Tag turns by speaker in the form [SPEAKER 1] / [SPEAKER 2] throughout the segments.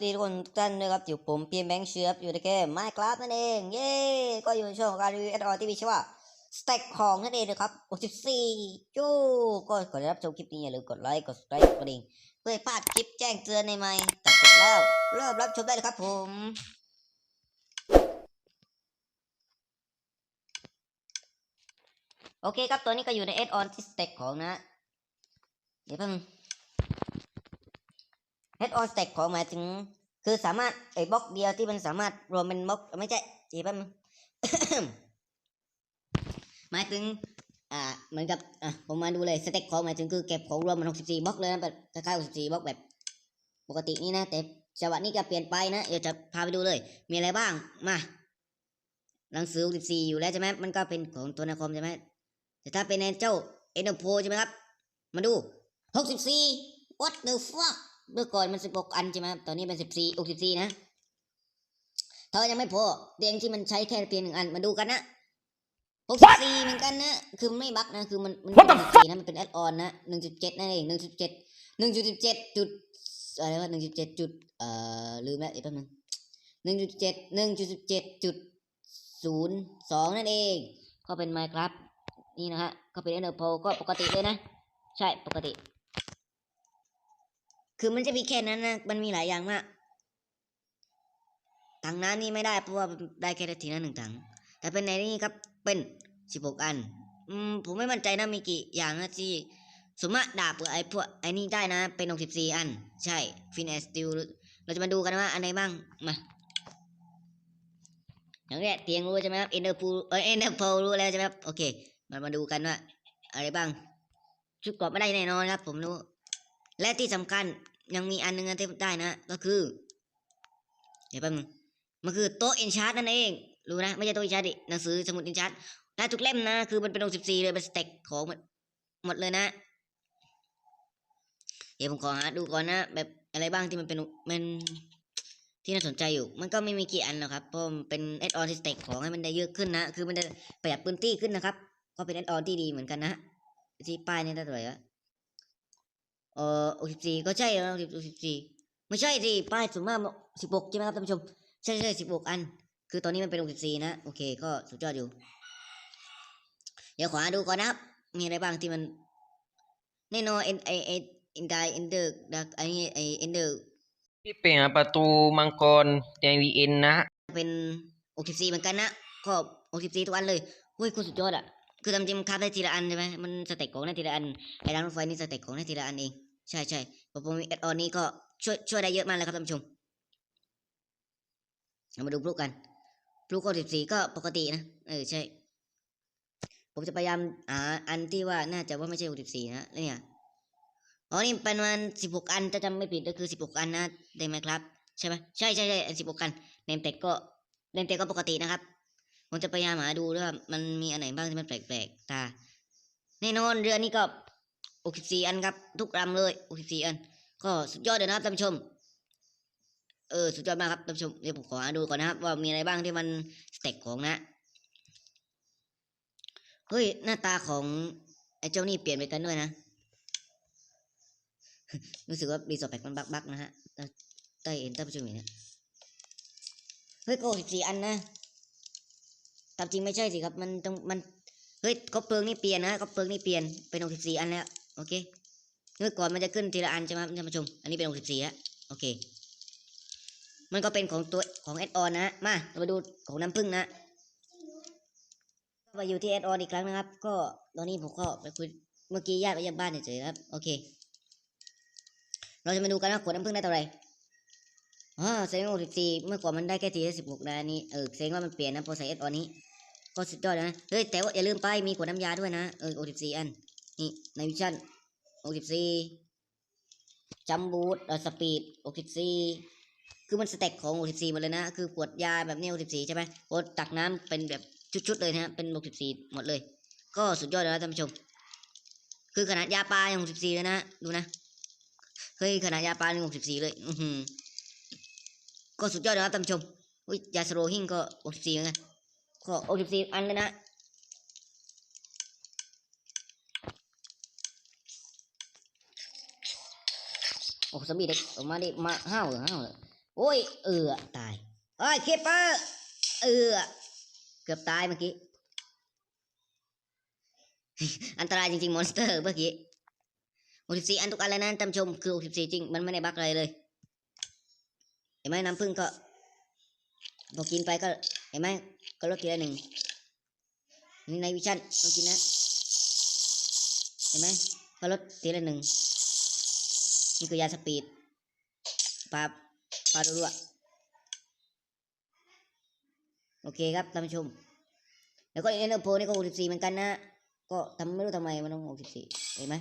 [SPEAKER 1] ตีทุกคนทุกท่านด้วยครับอยู่ผมเพียมแบงค์เชืออยู่ในเกมไมคลาสนั่นเองเย้ก็อยู่ในช่วงของการรีวิวแอดออนที่มีชื่อว่าสเต็กของนั่นเองนะครับ64จู้ก็ก่อรับชมคลิปนี้อย่าลืมกดไลค์กด subscribe กดกระดิ่งเพื่อพลาดคลิปแจ้งเตือนในใหม่ตัดจบแล้วเริ่มรับชมได้เลยครับผมโอเคครับตัวนี้ก็อยู่ในแอดออนที่สเต็กของนะเดี๋ยวแป๊บนึง head on stack ของหมายถึง คือสามารถไอ้บล็อกเดียวที่มันสามารถรวมเป็นบล็อกไม่ใช่จีแป๊บนึงหมายถึง อ่าเหมือนกับอะผมมาดูเลยสเต็กของหมายถึงคือเก็บของรวมมัน64บล็อกเลยนะแบบคล้ายๆ64บล็อกแบบ ปกตินี่นะ แต่จังหวะนี้ก็เปลี่ยนไปนะเดี๋ยวจะพาไปดูเลย มีอะไรบ้างมาหนังสือ64อยู่แล้วใช่ไหมมันก็เป็นของตัวนาคอมใช่ไหมแต่ถ้าเป็นในเจ้าเอ็นโดโพใช่ไหมครับ มาดู64 what the fuck เมื่อก่อนมัน16อันใช่ไหมครับตอนนี้เป็น14 64นะถ้ายังไม่พอเตียงที่มันใช้แค่เพียงหนึ่งอันมาดูกันนะ64เหมือนกันนะ คือมันไม่บั๊กนะ คือมันมัน
[SPEAKER 2] What the
[SPEAKER 1] 64นะมันเป็นแอดออนนะ1.7นั่นเอง1.7 1.17จุดอะไรวะ1.7จุดเอ่อลืมแล้วอีกแป๊บนึง1.7 1.17จุดศูนย์สองนั่นเอง ก็เป็น Minecraft นี่นะฮะก็เป็น Ender Pearl ก็ปกติเลยนะ ใช่ปกติ คือมันจะมีแค่นั้นนะ มันมีหลายอย่างมาก ถังน้ำนี่ไม่ได้เพราะว่าได้แค่ทีละหนึ่งถัง แต่เป็นในนี้ครับ เป็นสิบหกอัน อืม ผมไม่มั่นใจนะมีกี่อย่างนะที่สมมติดาบกับไอ้พวกไอ้นี่ได้นะ เป็นหกสิบสี่อัน ใช่ ฟินแอสติล เราจะมาดูกันว่าอันไหนบ้าง มาอย่างแรกเตียงรู้ใช่ไหมครับเอ็นเดอร์พูเออเอ็นเดอร์โพรู้แล้วใช่ไหมครับ โอเค มามาดูกันว่าอะไรบ้าง ชุดเกราะไม่ได้แน่นอนครับ ผมรู้ และที่สำคัญยังมีอันหนึงนะที่ได้นะก็คือ เดี๋ยวแป๊บนึงมันคือโต๊ะเอนชาร์ตนั่นเอง รู้นะ ไม่ใช่โต๊ะเอนชาร์ตดิหนังสือสมุดเอนชาร์ตและทุกเล่มนะ คือมันเป็นองค์สิบสี่เลยเป็นสเต็กของหมดหมดเลยนะ เดี๋ยวผมขอหาดูก่อนนะ แบบอะไรบ้างที่มันเป็นมันที่น่าสนใจอยู่ มันก็ไม่มีกี่อันหรอกครับ เพราะมันเป็นแอดออนที่สเต็กของให้มันได้เยอะขึ้นนะ คือมันได้ประหยัดพื้นที่ขึ้นนะครับ ก็เป็นแอดออนที่ดีเหมือนกันนะ ที่ป้ายนี่ได้เท่าไหร่วะ เอ่อสิบสี่ก็ใช่แล้วสิบสี่ไม่ใช่สิป้ายส่วนมากสิบหกใช่ไหมครับท่านผู้ชม ใช่ใช่สิบหกอัน คือตอนนี้มันเป็นสิบสี่นะ โอเคก็สุดยอดอยู่ เดี๋ยวขอดูก่อนนะครับ มีอะไรบ้างที่มัน แน่นอนเอ็นไอเอ็นเอ็นไดเอ็นเดอร์ดักไอไอเอ็นเดอร์
[SPEAKER 2] พี่เป็นประตูมังกรในวีเอ็นนะฮะ
[SPEAKER 1] เป็นหกสิบสี่เหมือนกันนะก็หกสิบสี่ทุกอันเลยเฮ้ยโคตรสุดยอดอะคือทำจริงมันคาบได้ทีละอันใช่ไหมมันสเต็กของได้ทีละอันไอ้ร้านรถไฟนี่สเต็กของได้ทีละอันเอง ใช่ใช่ผมมีแอดออนนี้ก็ช่วยช่วยได้เยอะมากเลยครับท่านผู้ชมเรามาดูพลุกันพลุก็สิบสี่ก็ปกตินะเออใช่ ผมจะพยายามหาอันที่ว่าน่าจะว่าไม่ใช่หกสิบสี่นะเนี่ยอ๋อนี่เป็นวันสิบหกอันถ้าจำไม่ผิดก็คือสิบหกอันนะได้ไหมครับใช่ไหมใช่ใช่ใช่สิบหกอันเนมเต็กก็เนมเต็กก็ปกตินะครับผมจะพยายามหาดูด้วยว่ามันมีอันไหนบ้างที่มันแปลกๆตาแน่นอนเรือนี้ก็ หกสิบสี่อันครับ ทุกลำเลยหกสิบสี่อัน ก็สุดยอดเลยนะครับท่านผู้ชม เออ สุดยอดมากครับท่านผู้ชม เดี๋ยวผมขอหาดูก่อนนะครับว่ามีอะไรบ้างที่มันสเต็กของนะ เฮ้ย หน้าตาของไอ้เจ้านี่เปลี่ยนไปกันด้วยนะ รู้สึกว่ารีสอร์ทแพ็กมันบักๆนะฮะใต้เอ็นใต้ผู้ชมอย่างเนี้ยเฮ้ยโกสิบสี่อันนะตามจริงไม่ใช่สิครับ มันต้องมัน เฮ้ยก็เปลืองนี่เปลี่ยนนะก็เปลืองนี่เปลี่ยน เป็นหกสิบสี่อันแล้ว โอเคเมื่อก่อนมันจะขึ้นทีละอันใช่ไหมท่านผู้ชม อันนี้เป็นหกสิบสี่แล้วโอเค มันก็เป็นของตัวของแอดออนนะมาเรามาดูของน้ำผึ้งนะก็มาอยู่ที่แอดออนอีกครั้งนะครับ ก็ตอนนี้ผมก็ไปคุยเมื่อกี้ญาติไปเยี่ยมบ้านเฉยๆครับ โอเค เราจะมาดูกันว่าขวดน้ำผึ้งได้เท่าไหร่อ่าเซ็งหกสิบสี่เมื่อก่อนมันได้แค่ทีละสิบหกนะนี้เออเซ็งว่ามันเปลี่ยนนะพอใส่เอสออนนี้ ก็สุดยอดนะเฮ้ยแต่ว่าอย่าลืมไปมีขวดน้ำยาด้วยนะเออหกสิบสี่อันนี่ในวิชั่น หกสิบสี่จัมบูทเออสปีดหกสิบสี่คือมันสเต็กของหกสิบสี่หมดเลยนะ คือขวดยาแบบนี้หกสิบสี่ใช่ไหมโอ้ตักน้ำเป็นแบบชุดๆเลยนะเป็นหกสิบสี่หมดเลย ก็สุดยอดเลยนะท่านผู้ชม คือขนาดยาปลาอยังหกสิบสี่เลยนะ ดูนะ เฮ้ยขนาดยาปลาอยังหกสิบสี่เลย อือหือก็สุดยอดเลยครับท่านผู้ชมอุ้ยยาสโลหิงก็หกสิบสี่เหมือนกันก็หกสิบสี่อันเลยนะ โอ้สมีเด็กออกมาดิมาห้าวเหรอห้าวเหรอโอ้ยเออตายเอ้ยเคปเปอร์เออเกือบตายเมื่อกี้ อันตรายจริงๆมอนสเตอร์เมื่อกี้64อันทุกอันเลยนะท่านชมคือ64จริง มันไม่ได้บั๊กอะไรเลย เห็นไหมน้ำผึ้งก็พอกินไปก็เห็นไหมก็ลดทีละหนึ่งนี่ในวิชั่นต้องกินนะ เห็นไหมก็ลดทีละหนึ่ง นี่คือยาสปีดปาปารัวๆโอเคครับท่านผู้ชม แล้วก็เอ็นเตอร์โพนี่ก็64เหมือนกันนะ ก็ทำไม่รู้ทำไมมันต้อง64เห็นไหม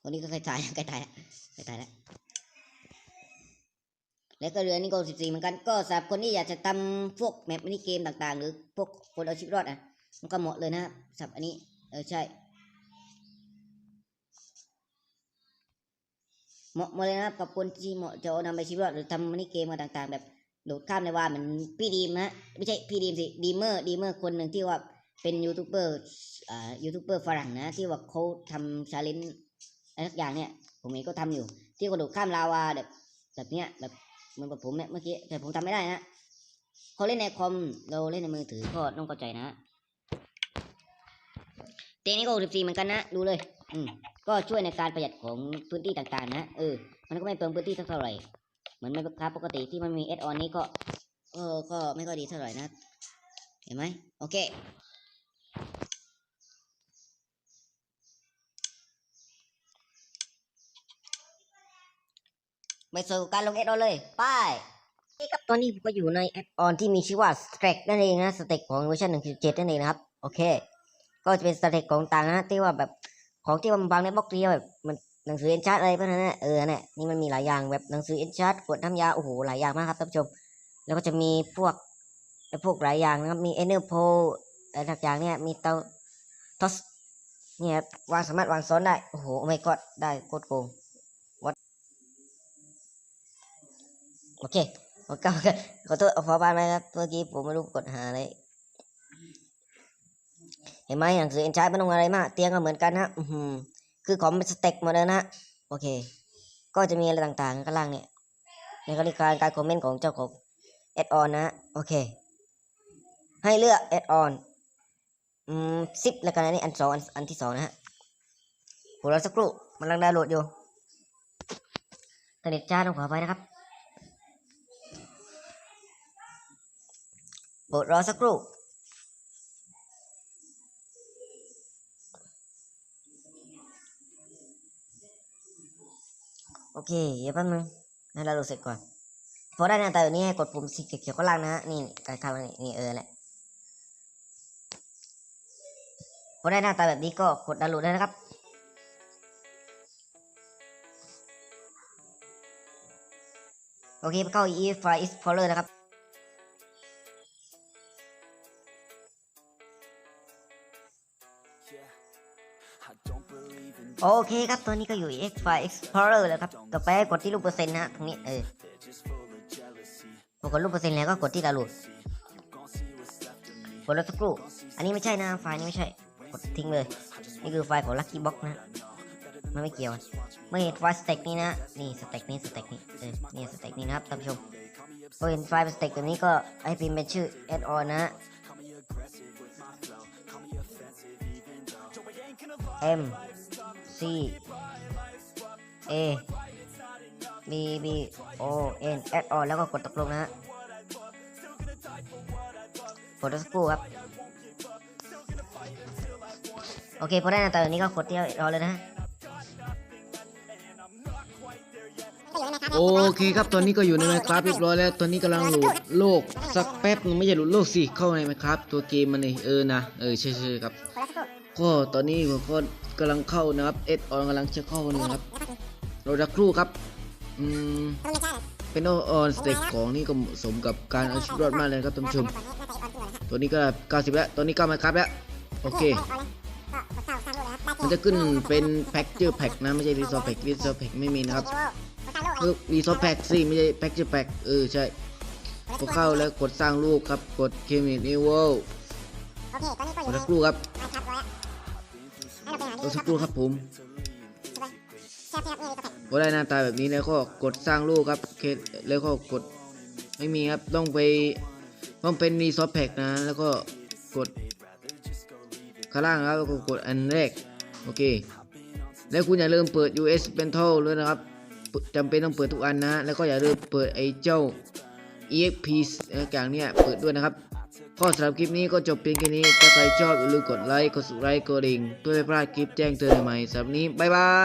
[SPEAKER 1] คนนี้ก็ใกล้ตายใกล้ตายแล้วใกล้ตายแล้วแล้วก็เรือนี่ก็14เหมือนกันก็สำหรับคนที่อยากจะทำพวกแมปมินิเกมต่างๆ หรือพวกคนเอาชีวิตรอดอะมันก็เหมาะเลยนะครับสำหรับอันนี้เออใช่ เหมาะหมาเลยนะครับกับคนที่เหมาะจะเอานำไปชีวิตรอดหรือทำมินิเกมมาต่างๆ แบบโดดข้ามในว่าเหมือนพี่ดีมนะไม่ใช่พี่ดีมสิดีเมอร์ดีเมอร์คนหนึ่งที่ว่าเป็นยูทูบเบอร์อ่ายูทูบเบอร์ฝรั่งนะที่ว่าเขาทำชาเลนจ์อะไรสักอย่างเนี่ยผมเองก็ทำอยู่ ที่กระโดดข้ามลาวาแบบแบบเนี้ยแบบเหมือนกับผมเนี่ยเมื่อกี้แต่ผมทำไม่ได้นะเขาเล่นในคอมเราเล่นในมือถือก็ต้องเข้าใจนะเตียงนี้ก็64เหมือนกันนะดูเลย ก็ช่วยในการประหยัดของพื้นที่ต่างๆ นะเออ มันก็ไม่เปลืองพื้นที่สักเท่าไหร่ เหมือนไม่ค้าปกติที่มันมีเอสออนนี้ก็เออก็ไม่ค่อยดีเท่าไหร่นะ เห็นไหมโอเคไปสู่การลงเอสออนเลยไปนี่ครับตอนนี้ผมก็อยู่ในแอดออนที่มีชื่อว่า Stack นั่นเองนะ Stack ของเวอร์ชัน1.7นั่นเองนะครับ โอเค ก็จะเป็นสเต็กของต่างนะที่ว่าแบบ ของที่มันบางในบล็อกเดียแบบมันหนังสือเอ็นชาร์อะไรพวกนั้นเออเนี่ยนี่มันมีหลายอย่างแบบหนังสือเอ็นชาร์กดน้ำยาโอ้โหหลายอย่างมากครับท่านผู้ชม แล้วก็จะมีพวกไอ้พวกหลายอย่างนะครับมีเอเนอร์โพอะไรต่างอย่างเนี่ยมีเตาทอสเนี่ยครับวางสามารถวางซ้อนได้โอ้โหไม่กดได้โคตรโกงวัดโอเคโอเคขอโทษขอบ้านไหมครับเมื่อกี้ผมไม่รู้กดหาอะไร ห็นไหมหนังสือเอ็นชาร์ไม่ต้องอะไรมาก เตียงก็เหมือนกันฮะคือของเป็นสเต็กหมาเลยนะโอเค ก็จะมีอะไรต่างๆข้างล่างเนี่ยในการการการคอมเมนต์ของเจ้าของแอดออนนะโอเค ให้เลือกแอดออนอืมซิปแล้วกันนะนี่อันสองอันอันที่สองนะฮะผมรอสักครู่มันกำลังดาวน์โหลดอยู่ตเน็ตจ้าต้องขอไปนะครับโปรดรอสักครู่ เคเดี๋ยวแป๊บนึงให้เราโหลดเสร็จก่อนพอได้หน้าตาแบบนี้ให้กดปุ่มสีเขียวข้างล่างนะฮะนี่การเข้านี่นี่เออแหละพอได้หน้าตาแบบนี้ก็กดดาวน์โหลดได้นะครับโอเคเข้า e file explorer นะครับ โอเคครับ ตัวนี้ก็อยู่ X file explorer แล้วครับต่อไปกดที่รูปเปอร์เซ็นต์นะตรงนี้เออพอกดรูปเปอร์เซ็นต์แล้วก็กดที่ดาวน์โหลดกดแล้วสักครู่ อันนี้ไม่ใช่นะไฟล์นี้ไม่ใช่ กดทิ้งเลย นี่คือไฟล์ของ Lucky Box นะมันไม่เกี่ยวไม่เห็นไฟล์สเต็กนี้นะ นี่สเต็กนี้สเต็กนี้เออนี่สเต็กนี้นะครับท่านผู้ชมพอเห็นไฟล์สเต็กแบบนี้ก็ให้พิมพ์เป็นชื่อ add on นะ M C A B B O N add on แล้วก็กดตกลงนะฮะกดสักครู่ครับ โอเคพอได้น้าตาแบบนี้ก็กดที่รอเลยนะ
[SPEAKER 2] โอเคครับตอนนี้ก็อยู่ใน Minecraft เรียบร้อยแล้ว ตอนนี้กำลังโหลดโลกสักแป๊บนึงไม่ใช่โหลดโลกสิเข้าใน Minecraft ตัวเกมมันเลยเออนะเออใช่ใช่ครับ ก็ตอนนี้ผมก็กำลังเข้านะครับเอ็ดออนกำลังจะเข้านะครับ เราจะครู่ครับอืมเป็นออนสเต็กของนี่ก็เหมาะสมกับการเอาชีวิตรอดมากเลยครับท่านผู้ชม ตัวนี้ก็ 90 แล้วตอนนี้ก็มาครับแล้ว โอเค มันจะขึ้นเป็นแพ็กเจอร์แพ็กนะ ไม่ใช่รีซอร์แพ็กรีซอร์แพ็กไม่มีนะครับคือรีซอร์แพ็กสิไม่ใช่แพ็กเจอร์แพ็กเออใช่พอเข้าแล้วกดสร้างรูปครับ กดเคมีนิวเวลกดสักครู่ครับ กดสักครู่ครับผมพอได้หน้าตาแบบนี้แล้วก็กดสร้างรูปครับเคแล้วก็กดไม่มีครับต้องไปต้องเป็นรีซอสแพ็กนะ แล้วก็กดข้างล่างนะครับแล้วก็กดอันแรกโอเค แล้วคุณอย่าลืมเปิด US Rental ด้วยนะครับปจำเป็นต้องเปิดทุกอันนะ แล้วก็อย่าลืมเปิดไอ้เจ้า EXP อย่างเนี้ยเปิดด้วยนะครับ ก็สำหรับคลิปนี้ก็จบเพียงแค่นี้ ถ้าใครชอบอย่าลืมกดไลค์ กดสุไลค์กดดิ่งเพื่อไม่พลาดคลิปแจ้งเตือนใหม่สำหรับนนี้ บ๊ายบาย